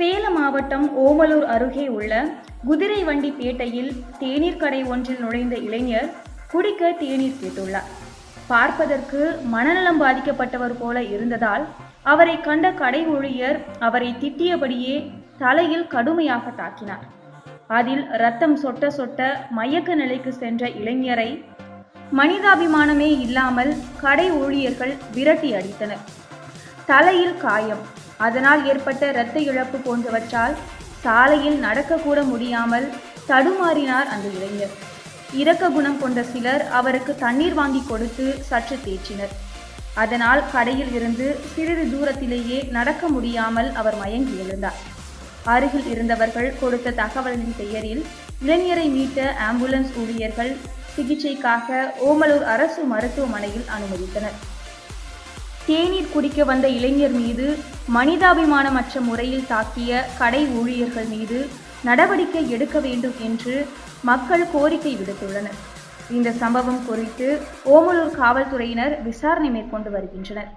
சேலம் மாவட்டம் ஓமலூர் அருகே உள்ள குதிரை வண்டி பேட்டையில் தேநீர் கடை ஒன்றில் நுழைந்த இளைஞர் குடிக்க தேநீர் கேட்டுள்ளார். பார்ப்பதற்கு மனநலம் பாதிக்கப்பட்டவர் போல இருந்ததால் அவரை கண்ட கடை ஊழியர் அவரை திட்டியபடியே தலையில் கடுமையாக தாக்கினார். அதில் ரத்தம் சொட்ட சொட்ட மயக்க நிலைக்கு சென்ற இளைஞரை மனிதாபிமானமே இல்லாமல் கடை ஊழியர்கள் விரட்டி அடித்தனர். தலையில் காயம் அதனால் ஏற்பட்ட இரத்த இழப்பு போன்றவற்றால் சாலையில் நடக்கக்கூட முடியாமல் தடுமாறினார் அந்த இளைஞர். இரக்க குணம் கொண்ட சிலர் அவருக்கு தண்ணீர் வாங்கி கொடுத்து சற்று தேய்ச்சினர் அதனால் கடையில் இருந்து சிறிது தூரத்திலேயே நடக்க முடியாமல் அவர் மயங்கி எழுந்தார். அருகில் இருந்தவர்கள் கொடுத்த தகவலின் பெயரில் இளைஞரை மீட்ட ஆம்புலன்ஸ் ஊழியர்கள் சிகிச்சைக்காக ஓமலூர் அரசு மருத்துவமனையில் அனுமதித்தனர். தேநீர் குடிக்க வந்த இளைஞர் மீது மனிதாபிமானமற்ற முறையில் தாக்கிய கடை ஊழியர்கள் மீது நடவடிக்கை எடுக்க வேண்டும் என்று மக்கள் கோரிக்கை விடுத்துள்ளனர். இந்த சம்பவம் குறித்து ஓமலூர் காவல்துறையினர் விசாரணை மேற்கொண்டு வருகின்றனர்.